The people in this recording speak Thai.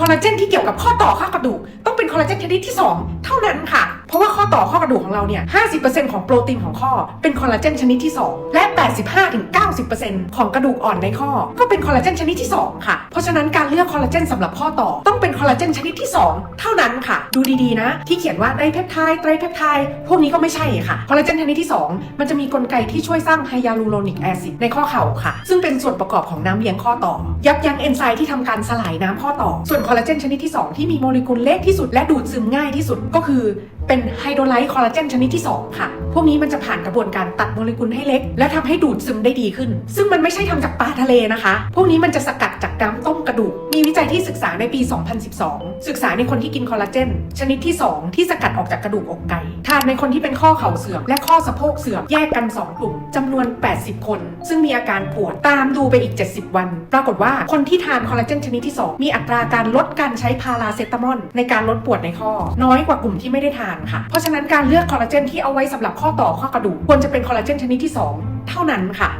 คอลลาเจนที่เกี่ยวกับข้อต่อข้อกระดูก ต้องเป็นคอลลาเจนชนิดที่ 2 เท่านั้นค่ะ เพราะว่า ต่อข้อกระดูกของเราเนี่ย 50%ของโปรตีนของข้อเป็นคอลลาเจนชนิดที่ 2 และ 85-90%ของกระดูกอ่อนในข้อ ก็เป็นคอลลาเจนชนิดที่ 2 ค่ะ เพราะฉะนั้นการเลือกคอลลาเจนสำหรับข้อต่อต้องเป็นคอลลาเจนชนิดที่ 2 เท่านั้นค่ะ ดูดีๆนะ ที่เขียนว่าไตรเพปไทด์ไตรเพปไทด์พวกนี้ก็ไม่ใช่ค่ะคอลลาเจนชนิดที่ 2 มันจะมีกลไกที่ช่วยสร้างไฮยาลูโรนิกแอซิดในข้อเข่าค่ะ ซึ่งเป็นส่วนประกอบของน้ำเลี้ยงข้อต่อ ยับยั้งเอนไซม์ที่ทำการสลายน้ำข้อต่อ ส่วนคอลลาเจนชนิดที่ 2 ที่มีโมเลกุลเล็กที่สุดและดูดซึมง่ายที่สุดก็คือเป็นไฮโดโดไลท์คอลลาเจนชนิดที่ 2 ค่ะ พวกนี้มันจะผ่านกระบวนการตัดโมเลกุลให้เล็ก และทำให้ดูดซึมได้ดีขึ้น ซึ่งมันไม่ใช่ทำจากปลาทะเลนะคะ พวกนี้มันจะสกัดจาก น้ำต้มกระดูก มีวิจัยที่ศึกษาในปี 2012 ศึกษาในคนที่กินคอลลาเจน ชนิดที่ 2 ที่สกัดออกจากกระดูกอกไก่ทานในคนที่เป็นข้อเข่าเสื่อม และข้อสะโพกเสื่อมแยกกัน 2 กลุ่มจำนวน 80 คน ซึ่งมีอาการปวดตามดูไปอีก 70 วัน ปรากฏว่าคนที่ทานคอลลาเจนชนิดที่ 2 มีอัตราการลดการใช้พาราเซตามอลในการลดปวดในข้อ น้อยกว่ากลุ่มที่ไม่ได้ทานค่ะ เพราะฉะนั้นการเลือกคอลลาเจนที่เอาไว้สำหรับข้อต่อข้อกระดูกควรจะเป็นคอลลาเจนชนิดที่ 2 เท่านั้นค่ะ